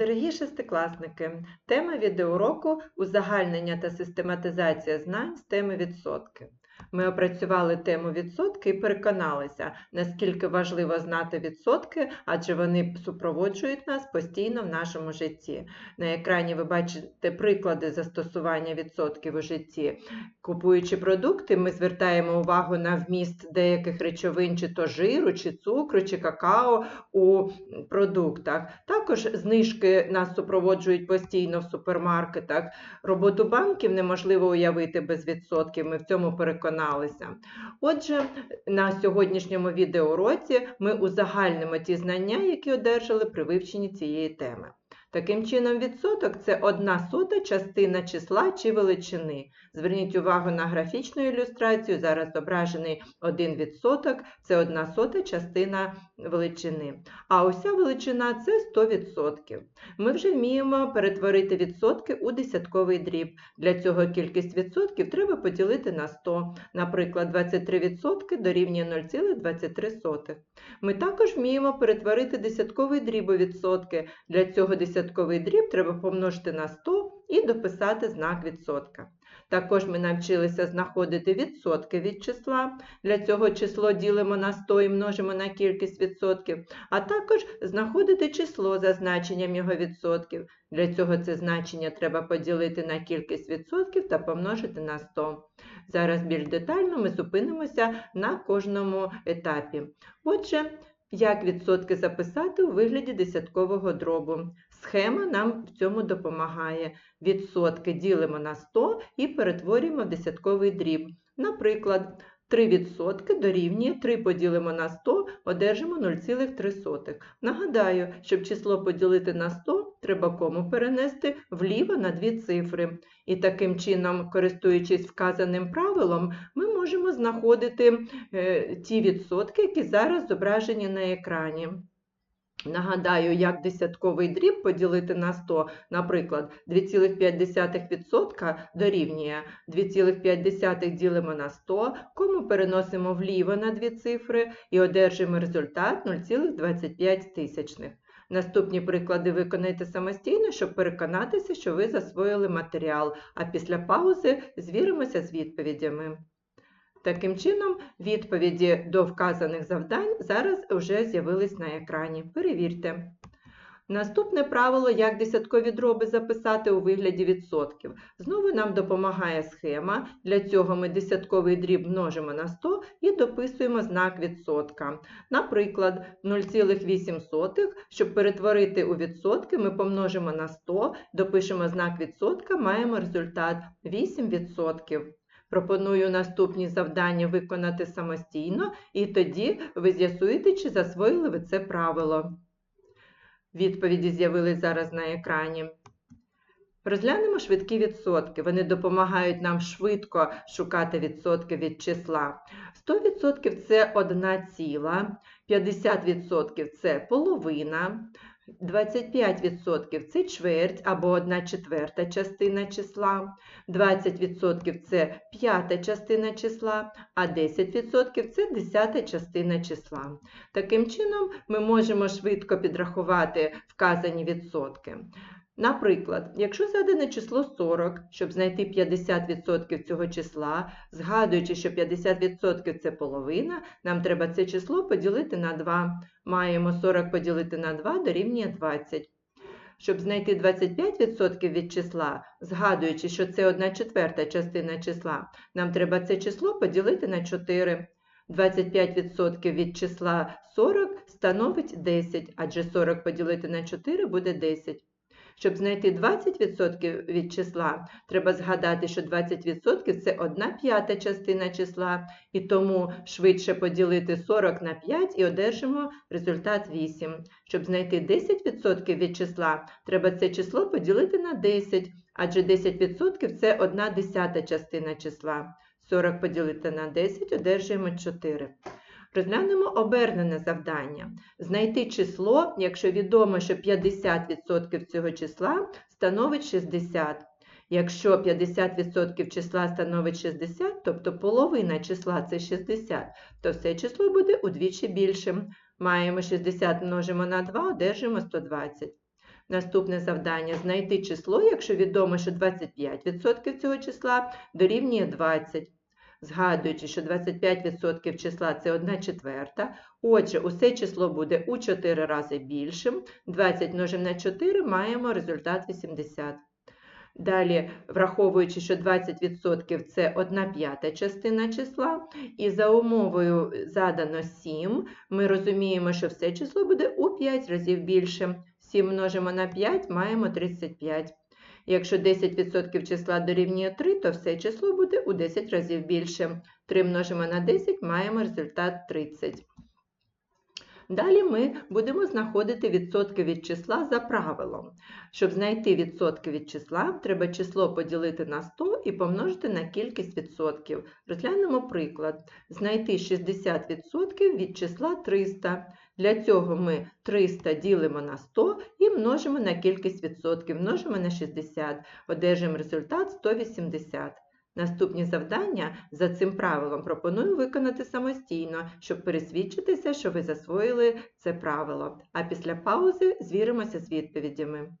Дорогі шестикласники, тема відеоуроку узагальнення та систематизація знань з теми відсотки. Ми опрацювали тему відсотки і переконалися, наскільки важливо знати відсотки, адже вони супроводжують нас постійно в нашому житті. На екрані ви бачите приклади застосування відсотків у житті. Купуючи продукти, ми звертаємо увагу на вміст деяких речовин, чи то жиру, чи цукру, чи какао у продуктах. Також знижки нас супроводжують постійно в супермаркетах. Роботу банків неможливо уявити без відсотків. Ми в цьому переконалися. Отже, на сьогоднішньому відеоуроці ми узагальнимо ті знання, які одержали при вивченні цієї теми. Таким чином, відсоток це одна сота частина числа чи величини. Зверніть увагу на графічну ілюстрацію. Зараз зображений один відсоток, це одна сота частина величини. А уся величина це 100%. Ми вже вміємо перетворити відсотки у десятковий дріб. Для цього кількість відсотків треба поділити на 100. Наприклад, 23% дорівнює 0,23. Ми також вміємо перетворити десятковий дріб у відсотки. Для цього десятковий дріб треба помножити на 100 і дописати знак відсотка. Також ми навчилися знаходити відсотки від числа. Для цього число ділимо на 100 і множимо на кількість відсотків, а також знаходити число за значенням його відсотків. Для цього це значення треба поділити на кількість відсотків та помножити на 100. Зараз більш детально ми зупинимося на кожному етапі. Отже, як відсотки записати у вигляді десяткового дробу? Схема нам в цьому допомагає. Відсотки ділимо на 100 і перетворюємо в десятковий дріб. Наприклад, 3% дорівнює 3 поділимо на 100, одержимо 0,3. Нагадаю, щоб число поділити на 100, треба кому перенести вліво на дві цифри. І таким чином, користуючись вказаним правилом, ми можемо знаходити е, ті відсотки, які зараз зображені на екрані. Нагадаю, як десятковий дріб поділити на 100, наприклад, 2,5% дорівнює 2,5 ділимо на 100, кому переносимо вліво на дві цифри і одержимо результат 0,25 тисячних. Наступні приклади виконайте самостійно, щоб переконатися, що ви засвоїли матеріал, а після паузи звіримося з відповідями. Таким чином, відповіді до вказаних завдань зараз вже з'явились на екрані. Перевірте. Наступне правило, як десяткові дроби записати у вигляді відсотків. Знову нам допомагає схема. Для цього ми десятковий дріб множимо на 100 і дописуємо знак відсотка. Наприклад, 0,8, щоб перетворити у відсотки, ми помножимо на 100, допишемо знак відсотка, маємо результат 8%. Пропоную наступні завдання виконати самостійно, і тоді ви з'ясуєте, чи засвоїли ви це правило. Відповіді з'явились зараз на екрані. Розглянемо швидкі відсотки. Вони допомагають нам швидко шукати відсотки від числа. 100% це 1 ціла, 50% це половина, 25% це чверть або 1 четверта частина числа, 20% це п'ята частина числа, а 10% це десята частина числа. Таким чином, ми можемо швидко підрахувати вказані відсотки. Наприклад, якщо задане число 40, щоб знайти 50% цього числа, згадуючи, що 50% це половина, нам треба це число поділити на 2. Маємо 40 поділити на 2 дорівнює 20. Щоб знайти 25% від числа, згадуючи, що це 1 четверта частина числа, нам треба це число поділити на 4. 25% від числа 40 становить 10, адже 40 поділити на 4 буде 10. Щоб знайти 20% від числа, треба згадати, що 20% це 1 п'ята частина числа, і тому швидше поділити 40 на 5 і одержимо результат 8. Щоб знайти 10% від числа, треба це число поділити на 10, адже 10% це 1 десята частина числа. 40 поділити на 10 одержуємо 4. Розглянемо обернене завдання. Знайти число, якщо відомо, що 50% цього числа становить 60. Якщо 50% числа становить 60, тобто половина числа це 60, то все число буде удвічі більшим. Маємо 60 множимо на 2, одержимо 120. Наступне завдання знайти число, якщо відомо, що 25% цього числа дорівнює 20. Згадуючи, що 25% числа це 1 четверта. Отже, усе число буде у 4 рази більшим. 20 множимо на 4 маємо результат 80. Далі, враховуючи, що 20% це 1 п'ята частина числа, і за умовою задано 7, ми розуміємо, що все число буде у 5 разів більшим. 7 множимо на 5, маємо 35. Якщо 10% числа дорівнює 3, то все число буде у 10 разів більше. 3 множимо на 10, маємо результат 30. Далі ми будемо знаходити відсотки від числа за правилом. Щоб знайти відсотки від числа, треба число поділити на 100 і помножити на кількість відсотків. Розглянемо приклад. Знайти 60% від числа 300. Для цього ми 300 ділимо на 100 і множимо на кількість відсотків, множимо на 60. Одержимо результат 180. Наступні завдання за цим правилом пропоную виконати самостійно, щоб пересвідчитися, що ви засвоїли це правило. А після паузи звіримося з відповідями.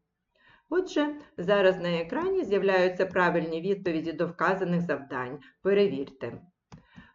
Отже, зараз на екрані з'являються правильні відповіді до вказаних завдань. Перевірте.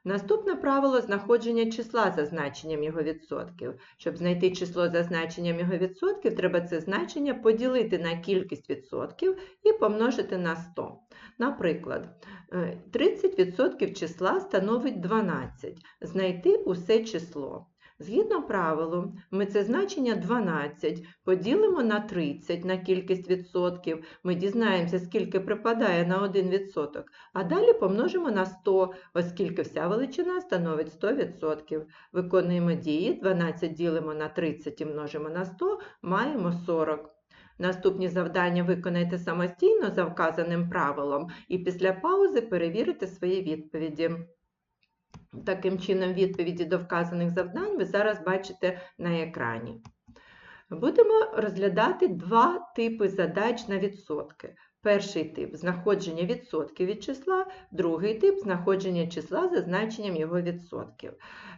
Наступне правило знаходження числа за значенням його відсотків. Щоб знайти число за значенням його відсотків, треба це значення поділити на кількість відсотків і помножити на 100. Наприклад, е, 30% числа становить 12. Знайти усе число. Згідно правилу, ми це значення 12 поділимо на 30 на кількість відсотків. Ми дізнаємося, скільки припадає на 1 відсоток, а далі помножимо на 100, оскільки вся величина становить 100%. Виконуємо дії, 12 ділимо на 30 і множимо на 100, маємо 40. Наступні завдання виконайте самостійно за вказаним правилом і після паузи перевірите свої відповіді. Таким чином, відповіді до вказаних завдань ви зараз бачите на екрані. Будемо розглядати два типи задач на відсотки. Перший тип знаходження відсотків від числа, другий тип знаходження числа за значенням його відсотків.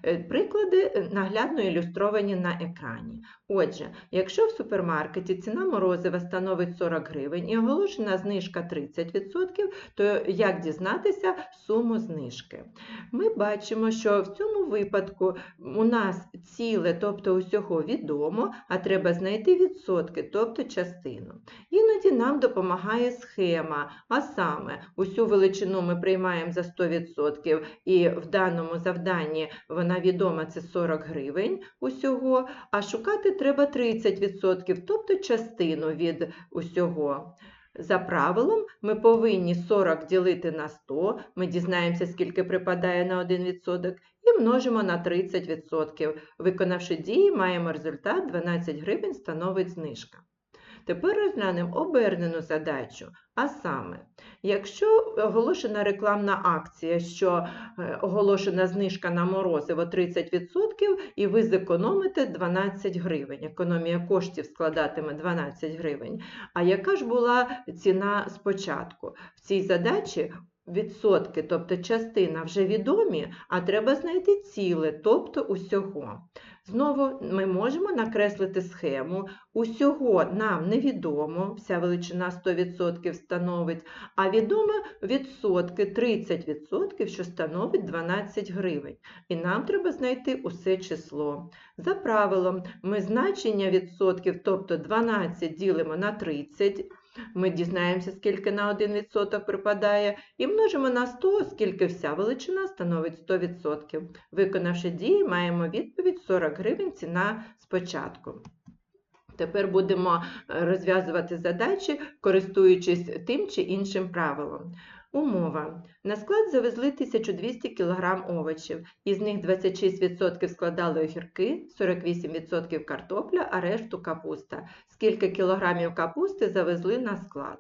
Е, Приклади наглядно ілюстровані на екрані. Отже, якщо в супермаркеті ціна морозива становить 40 гривень і оголошена знижка 30%, то як дізнатися суму знижки? Ми бачимо, що в цьому випадку у нас ціле, тобто усього відомо, а треба знайти відсотки, тобто частину. Іноді нам допомагає схема, а саме усю величину ми приймаємо за 100%, і в даному завданні вона відома це 40 гривень усього, а шукати треба 30%, тобто частину від усього. За правилом, ми повинні 40 ділити на 100, ми дізнаємося, скільки припадає на 1%, і множимо на 30%. Виконавши дії, маємо результат 12 гривень становить знижка. Тепер розглянемо обернену задачу. А саме, якщо оголошена рекламна акція, що е, оголошена знижка на морозиво 30%, і ви зекономите 12 гривень. Економія коштів складатиме 12 гривень. А яка ж була ціна спочатку? В цій задачі відсотки, тобто частина вже відомі, а треба знайти ціле, тобто усього. Знову ми можемо накреслити схему. Усього нам невідомо, вся величина 100% становить, а відомо відсотки 30%, що становить 12 гривень. І нам треба знайти усе число. За правилом, ми значення відсотків, тобто 12 ділимо на 30, ми дізнаємося, скільки на 1% припадає, і множимо на 100, оскільки вся величина становить 100%. Виконавши дії, маємо відповідь 40 гривень ціна спочатку. Тепер будемо е, розв'язувати задачі, користуючись тим чи іншим правилом. Умова. На склад завезли 1200 кг овочів, із них 26% складали огірки, 48% картопля, а решту капуста. Скільки кілограмів капусти завезли на склад?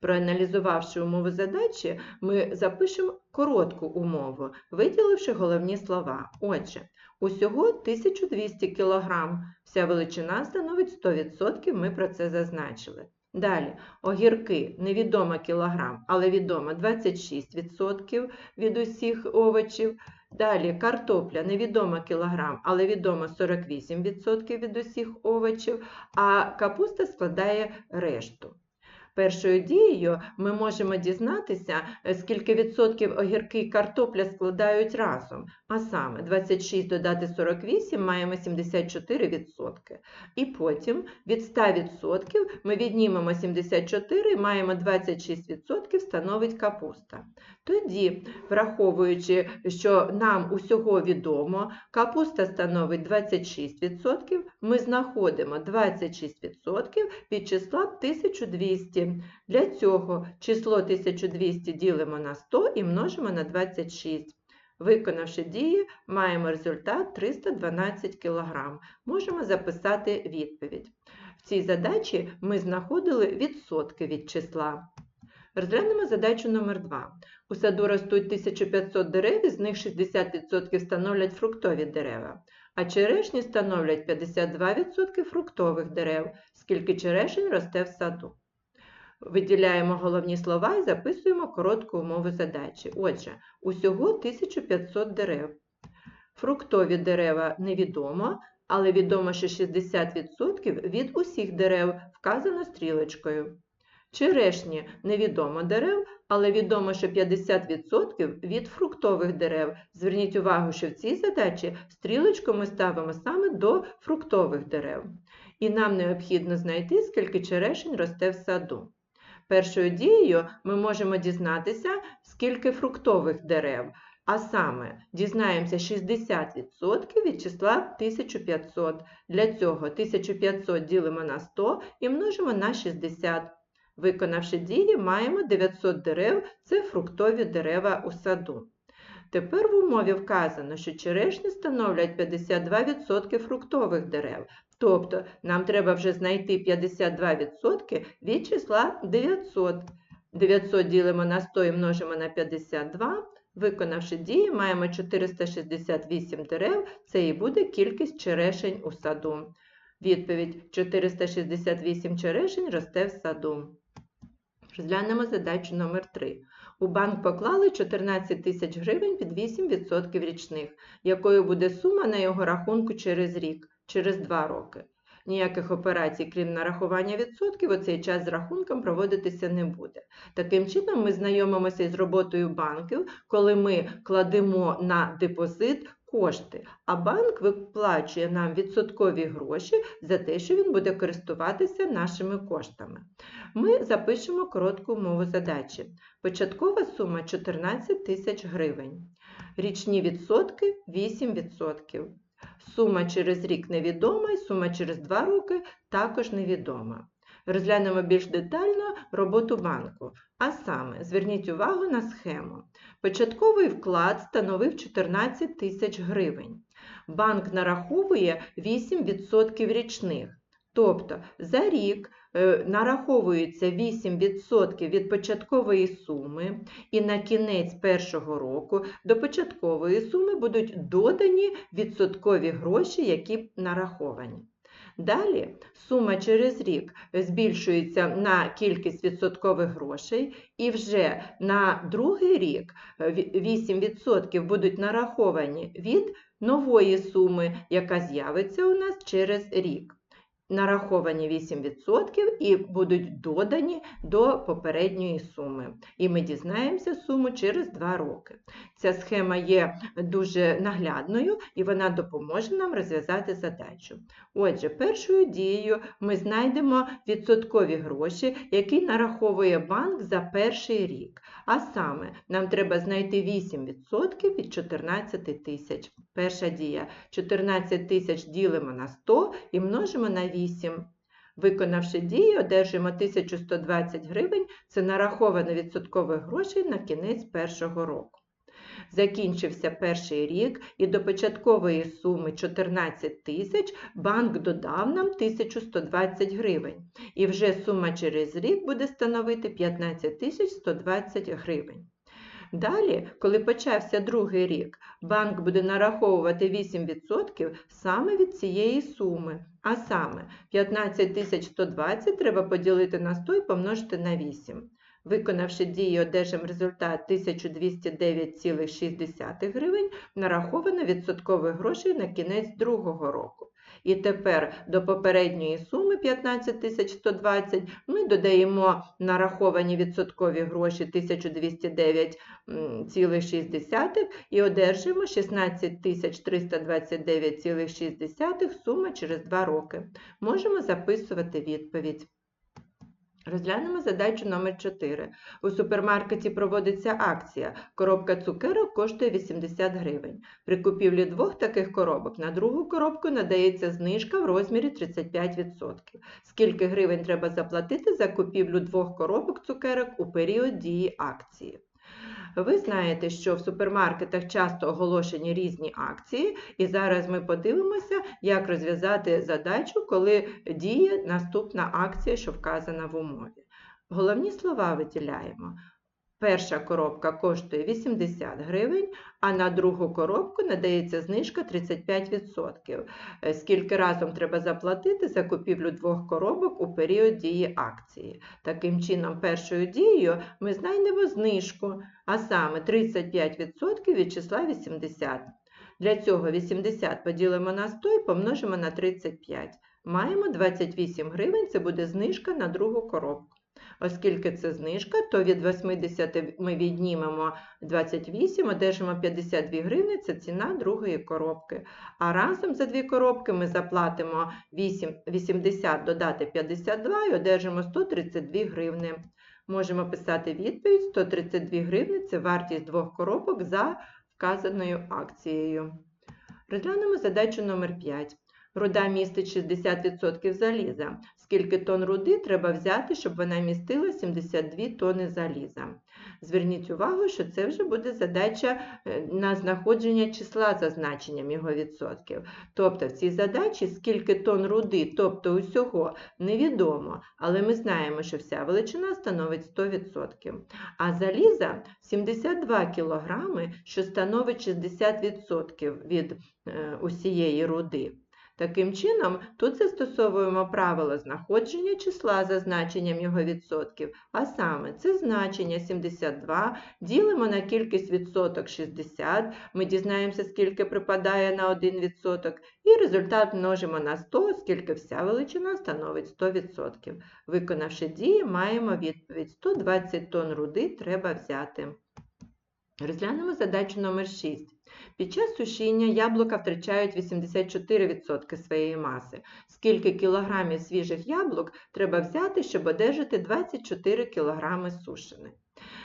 Проаналізувавши умови задачі, ми запишемо коротку умову, виділивши головні слова. Отже, усього 1200 кг, вся величина становить 100%, ми про це зазначили. Далі, огірки. Невідомо кілограм, але відомо. 26% від усіх овочів. Далі. Картопля. Невідомо кілограм, але відомо 48% від усіх овочів, а капуста складає решту. Першою дією ми можемо дізнатися, е, скільки відсотків огірки і картопля складають разом. А саме 26 додати 48 маємо 74 відсотки. І потім від 100 відсотків ми віднімемо 74 і маємо 26 відсотків становить капуста. Тоді, враховуючи, що нам усього відомо, капуста становить 26%, ми знаходимо 26% від числа 1200. Для цього число 1200 ділимо на 100 і множимо на 26. Виконавши дії, маємо результат 312 кг. Можемо записати відповідь. В цій задачі ми знаходили відсотки від числа. Розглянемо задачу номер 2. У саду ростуть 1500 дерев, із них 60% становлять фруктові дерева, а черешні становлять 52% фруктових дерев, скільки черешень росте в саду. Виділяємо головні слова і записуємо коротку умову задачі. Отже, усього 1500 дерев. Фруктові дерева невідомо, але відомо, що 60% від усіх дерев вказано стрілочкою. Черешні невідомо дерев, але відомо, що 50% від фруктових дерев. Зверніть увагу, що в цій задачі стрілочку ми ставимо саме до фруктових дерев. І нам необхідно знайти, скільки черешень росте в саду. Першою дією ми можемо дізнатися, скільки фруктових дерев, а саме дізнаємося 60% від числа 1500. Для цього 1500 ділимо на 100 і множимо на 60. Виконавши дії, маємо 900 дерев це фруктові дерева у саду. Тепер в умові вказано, що черешні становлять 52% фруктових дерев, тобто нам треба вже знайти 52% від числа 900. 900 ділимо на 100 і множимо на 52. Виконавши дії, маємо 468 дерев, це і буде кількість черешень у саду. Відповідь 468 черешень росте в саду. Розглянемо задачу номер 3. У банк поклали 14 тисяч гривень під 8% річних, якою буде сума на його рахунку через рік, через 2 роки. Ніяких операцій, крім нарахування відсотків, у цей час з рахунком проводитися не буде. Таким чином, ми знайомимося із роботою банків, коли ми кладемо на депозит кошти, а банк виплачує нам відсоткові гроші за те, що він буде користуватися нашими коштами. Ми запишемо коротку умову задачі. Початкова сума 14 тисяч гривень. Річні відсотки 8%. Сума через рік невідома і сума через 2 роки також невідома. Розглянемо більш детально роботу банку. А саме, зверніть увагу на схему. Початковий вклад становив 14 тисяч гривень. Банк нараховує 8% річних. Тобто за рік е, нараховується 8% від початкової суми, і на кінець першого року до початкової суми будуть додані відсоткові гроші, які нараховані. Далі сума через рік збільшується на кількість відсоткових грошей, і вже на другий рік е, ві- 8% будуть нараховані від нової суми, яка з'явиться у нас через рік. Нараховані 8% і будуть додані до попередньої суми. І ми дізнаємося суму через 2 роки. Ця схема є дуже наглядною і вона допоможе нам розв'язати задачу. Отже, першою дією ми знайдемо відсоткові гроші, які нараховує банк за перший рік. А саме, нам треба знайти 8% від 14 тисяч. Перша дія 14 тисяч ділимо на 100 і множимо на 8. Виконавши дії, одержуємо 1120 гривень. Це нараховано відсоткових грошей на кінець першого року. Закінчився перший рік, і до початкової суми 14 тисяч банк додав нам 1120 гривень. І вже сума через рік буде становити 15 120 гривень. Далі, коли почався другий рік, банк буде нараховувати 8% саме від цієї суми, А саме 15120 треба поділити на 100 і помножити на 8. Виконавши дії, одержимо результат 1209,6 гривень, нараховано відсоткових грошей на кінець другого року. І тепер до попередньої суми 15120 ми додаємо нараховані відсоткові гроші 1209,6 і одержимо 16329,6 сума через 2 роки. Можемо записувати відповідь. Розглянемо задачу номер 4. У супермаркеті проводиться акція. Коробка цукерок коштує 80 гривень. При купівлі двох таких коробок на другу коробку надається знижка в розмірі 35%. Скільки гривень треба заплатити за купівлю двох коробок цукерок у період дії акції? Ви знаєте, що в супермаркетах часто оголошені різні акції, і зараз ми подивимося, як розв'язати задачу, коли діє наступна акція, що вказана в умові. Головні слова виділяємо. Перша коробка коштує 80 гривень, а на другу коробку надається знижка 35%. Е, Скільки разом треба заплатити за купівлю двох коробок у період дії акції. Таким чином, першою дією ми знайдемо знижку, а саме 35% від числа 80. Для цього 80 поділимо на 100 і помножимо на 35. Маємо 28 гривень, це буде знижка на другу коробку. Оскільки це знижка, то від 80 ми віднімемо 28, одержимо 52 гривні, це ціна другої коробки. А разом за дві коробки ми заплатимо 8, 80 додати 52 і одержимо 132 гривні. Можемо писати відповідь 132 гривні це вартість двох коробок за вказаною акцією. Розглянемо задачу номер 5. Руда містить 60% заліза. Скільки тонн руди треба взяти, щоб вона містила 72 тонни заліза? Зверніть увагу, що це вже буде задача е, на знаходження числа за значенням його відсотків. Тобто в цій задачі скільки тонн руди, тобто усього, невідомо, але ми знаємо, що вся величина становить 100%. А заліза 72 кг, що становить 60% від е, усієї руди. Таким чином, тут застосовуємо правило знаходження числа за значенням його відсотків, а саме це значення 72 ділимо на кількість відсоток 60, ми дізнаємося, скільки припадає на 1 відсоток, і результат множимо на 100, оскільки вся величина становить 100%. Виконавши дії, маємо відповідь 120 тонн руди треба взяти. Розглянемо задачу номер 6. Під час сушіння яблука втрачають 84% своєї маси. Скільки кілограмів свіжих яблук треба взяти, щоб одержати 24 кілограми сушених?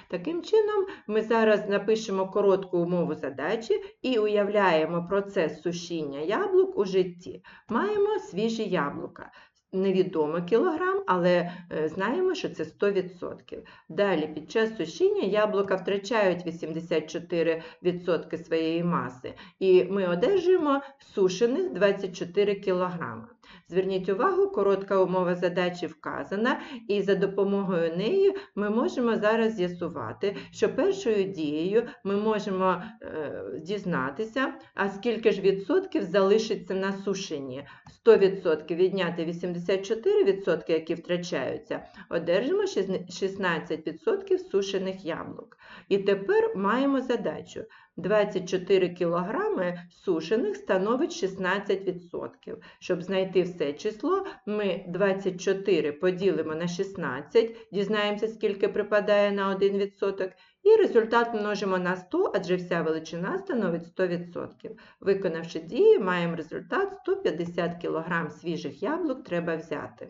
Таким чином, ми зараз напишемо коротку умову задачі і уявляємо процес сушіння яблук у житті. Маємо свіжі яблука. Невідомо кілограм, але е, знаємо, що це 100%. Далі, під час сушіння яблука втрачають 84% своєї маси, і ми одержуємо сушених 24 кг. Зверніть увагу, коротка умова задачі вказана, і за допомогою неї ми можемо зараз з'ясувати, що першою дією ми можемо е, дізнатися, а скільки ж відсотків залишиться на сушенні. 100% відняти 84%, які втрачаються, одержимо 16% сушених яблук. І тепер маємо задачу. 24 кг сушених становить 16%. Щоб знайти все число, ми 24 поділимо на 16, дізнаємося, скільки припадає на 1%, і результат множимо на 100, адже вся величина становить 100%. Виконавши дії, маємо результат 150 кг свіжих яблук треба взяти.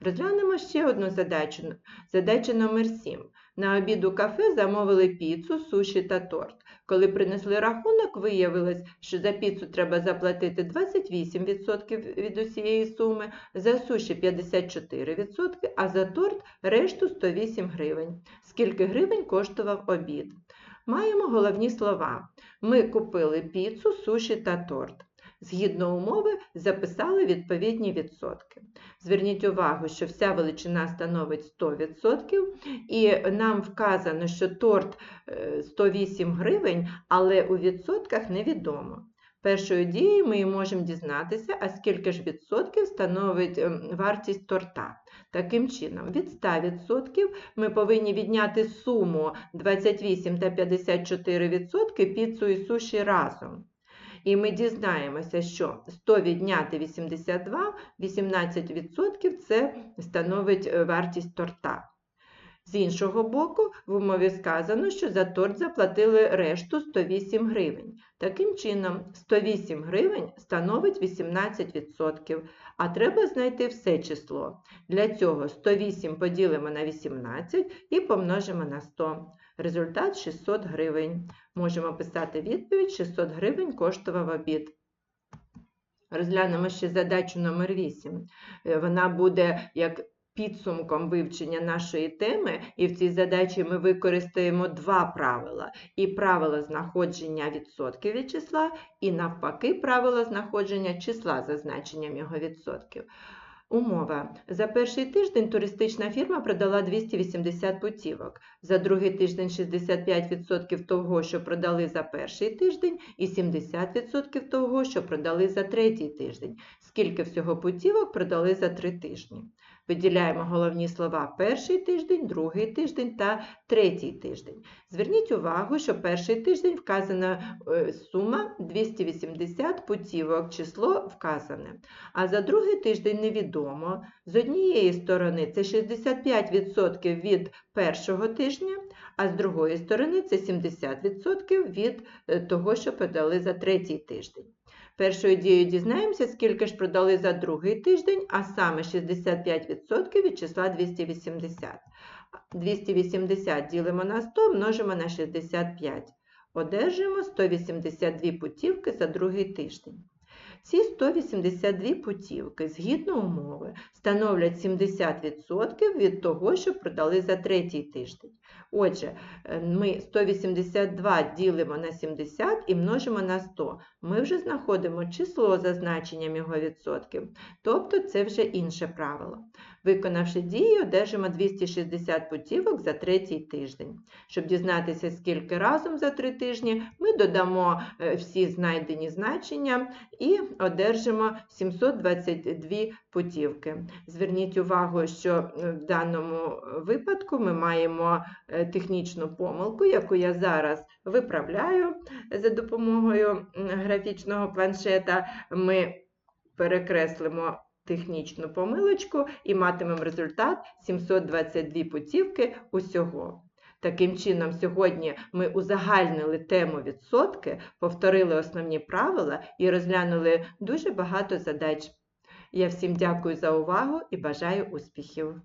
Розглянемо ще одну задачу. Задача номер 7. На обід у кафе замовили піцу, суші та торт. Коли принесли рахунок, виявилось, що за піцу треба заплатити 28% від усієї суми, за суші 54%, а за торт решту 108 гривень. Скільки гривень коштував обід? Маємо головні слова. Ми купили піцу, суші та торт. Згідно умови, записали відповідні відсотки. Зверніть увагу, що вся величина становить 100%, і нам вказано, що торт 108 гривень, але у відсотках невідомо. Першою дією ми можемо дізнатися, а скільки ж відсотків становить ем, вартість торта. Таким чином, від 100% ми повинні відняти суму 28 та 54 відсотки піцу і суші разом. І ми дізнаємося, що 100 відняти 82, 18% це становить е, вартість торта. З іншого боку, в умові сказано, що за торт заплатили решту 108 гривень. Таким чином, 108 гривень становить 18%, а треба знайти все число. Для цього 108 поділимо на 18 і помножимо на 100. Результат 600 гривень. Можемо писати відповідь 600 гривень коштував обід. Розглянемо ще задачу номер 8. Е, Вона буде як підсумком вивчення нашої теми, і в цій задачі ми використаємо два правила. І правило знаходження відсотків від числа, і навпаки правило знаходження числа за значенням його відсотків. Умова. За перший тиждень туристична фірма продала 280 путівок, за другий тиждень 65% того, що продали за перший тиждень, і 70% того, що продали за третій тиждень. Скільки всього путівок продали за три тижні? Виділяємо головні слова перший тиждень, другий тиждень та третій тиждень. Зверніть увагу, що перший тиждень вказана е, сума 280 путівок, число вказане. А за другий тиждень невідомо. З однієї сторони це 65% від першого тижня, а з другої сторони це 70% від е, того, що продали за третій тиждень. Першою дією дізнаємося, скільки ж продали за другий тиждень, а саме 65% від числа 280. 280 ділимо на 100, множимо на 65. Одержимо 182 путівки за другий тиждень. Ці 182 путівки, згідно умови, становлять 70% від того, що продали за третій тиждень. Отже, е, ми 182 ділимо на 70 і множимо на 100. Ми вже знаходимо число за значенням його відсотків, тобто це вже інше правило. Виконавши дії, одержимо 260 путівок за третій тиждень. Щоб дізнатися, скільки разом за три тижні, ми додамо е, всі знайдені значення і одержимо 722 путівки. Зверніть увагу, що е, в даному випадку ми маємо е, технічну помилку, яку я зараз виправляю за допомогою графічного планшета. Ми перекреслимо технічну помилочку і матимемо результат 722 путівки усього. Таким чином, сьогодні ми узагальнили тему відсотки, повторили основні правила і розглянули дуже багато задач. Я всім дякую за увагу і бажаю успіхів!